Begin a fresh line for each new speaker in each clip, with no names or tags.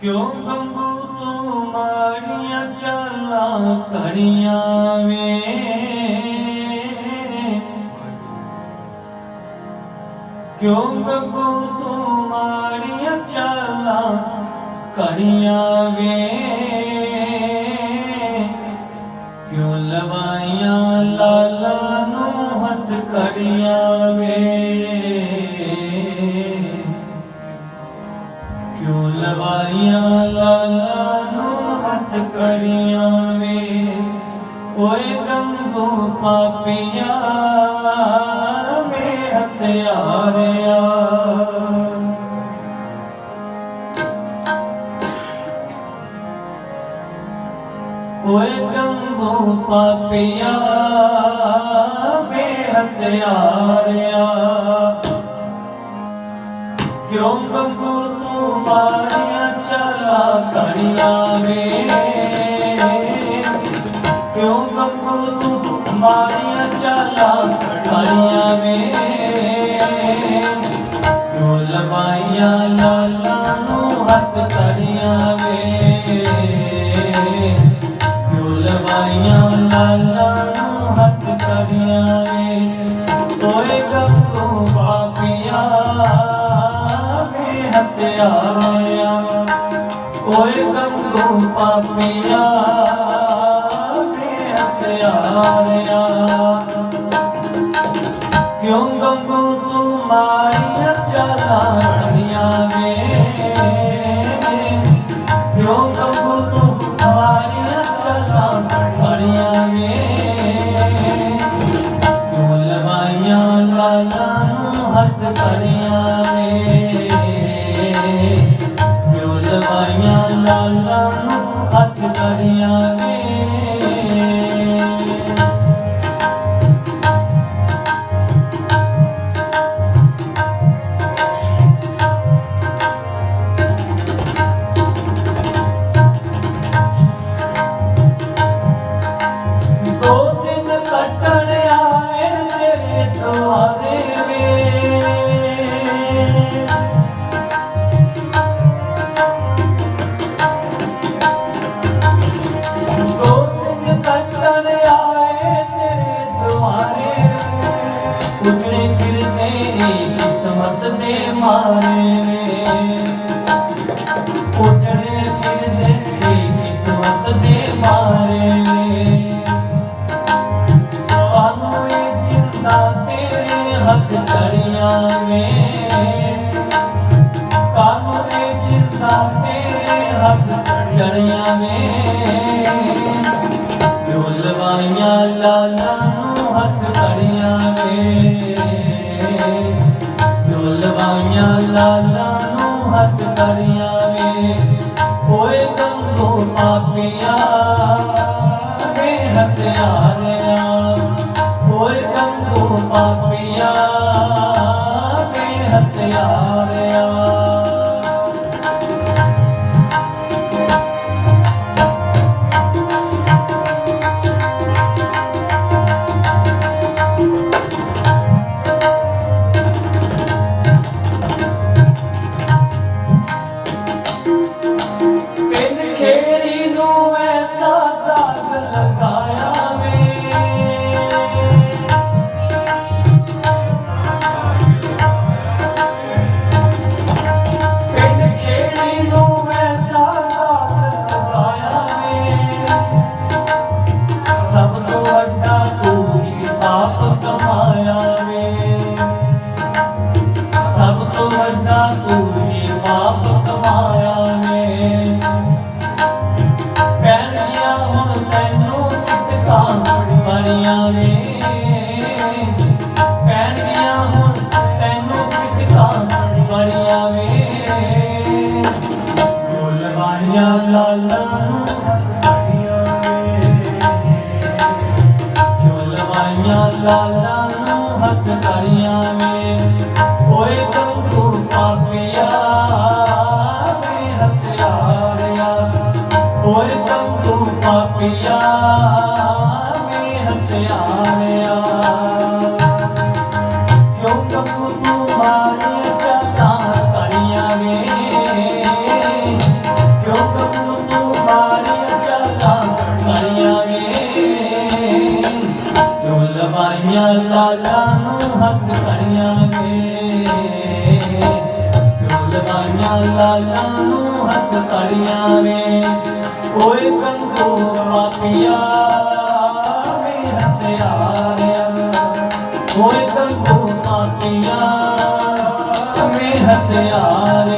ਕਿਉਂ ਗੰਗੂ ਤੂੰ ਮਾਰੀਆਂ ਚਾਲਾਂ ਘੜੀਆਂ ਵੇ? ਕਿਉਂ ਗੰਗੂ ਤੂੰ ਮਾਰੀਆਂ ਚਾਲਾਂ ਘੜੀਆਂ ਵੇ? ਕਿਉਂ ਲਵਾਈ ਪਿਆਰ ਮੇ ਹਥਿਆਰਿਆ। ਗੰਗੋ ਪਾਪਿਆ ਮੇ ਹਥਿਆਰਿਆ। ਗੰਗੋ ਤੂੰ ਮਾਰਿਆ ਚਲਾ ਕਰਿਆ ਤੂੰ ਪਾਪੀਆ ਮੇਰੇ ਪਿਆਰਿਆ। ਕਿਉਂ ਗੰਗੂ ਤੂੰ ਮਾਇਆ ਚਲਾ ਹੱਥ ਜੜੀਆਂ ਨੇ la ਪਿਆ ਮੈਂ ਹਤਿਆਰਿਆ। ਕਿਉਂ ਤੂੰ ਤੂੰ ਮਾਰੇ ਚਤਾ ਕਰੀਆਂ ਵੇ? ਕਿਉਂ ਤੂੰ ਤੂੰ ਮਾਰੇ ਚਤਾ ਕਰੀਆਂ ਵੇ? ਕਿਉਂ ਲਵਾਈਆਂ ਲਾਲਾ ਨੂੰ ਹੱਥ ਕਰੀਆਂ ਵੇ? ਕਿਉਂ ਲਵਾਈਆਂ ਲਾਲਾ ਨੂੰ ਹੱਥ ਕਰੀਆਂ ਵੇ? ਹੋਏ ਕੰਗੋ ਮਾਪਿਆ ਮੇ ਹਤਿਆਰਿਆ ਹੋਏ ਕੰਗੋ ਮਾਪਿਆ ਮੇ ਹਤਿਆਰਿਆ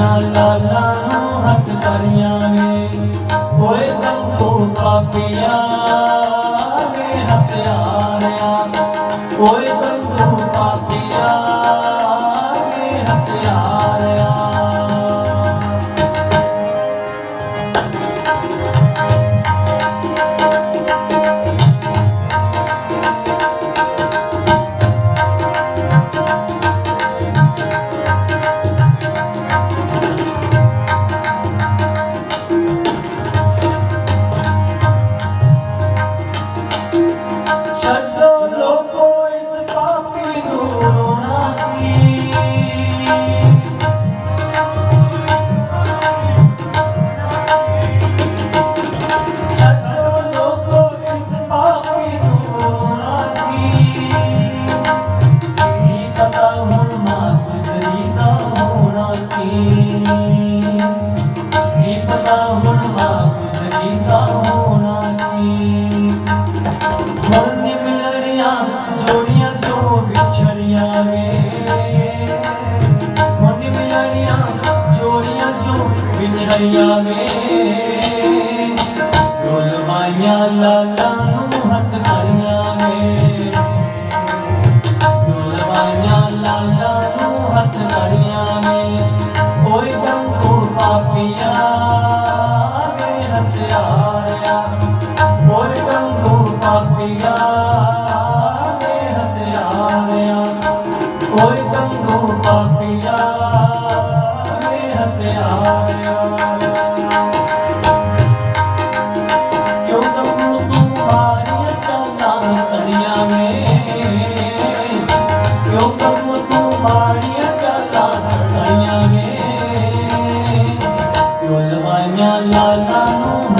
final. ਹੱਥ ਕਰੀਆਂ ਮੇ ਡੋਲਵਾਈਆਂ ਲਾਲਾ ਨੂੰ ਹੱਥ ਕਰੀਆਂ ਮੇ ਓਏ ਦਮ ਕੋ ਪਾਪੀਆਂ ਮੇ ਹੱਥਿਆਰਿਆ ਓਏ ਦਮ ਕੋ ਪਾਪੀਆਂ ਮੇ ਹੱਥਿਆਰਿਆ ਓਏ ਦਮ ਕੋ ਪਾਪੀਆਂ ਮੇ ਹੱਥਿਆਰਿਆ la la la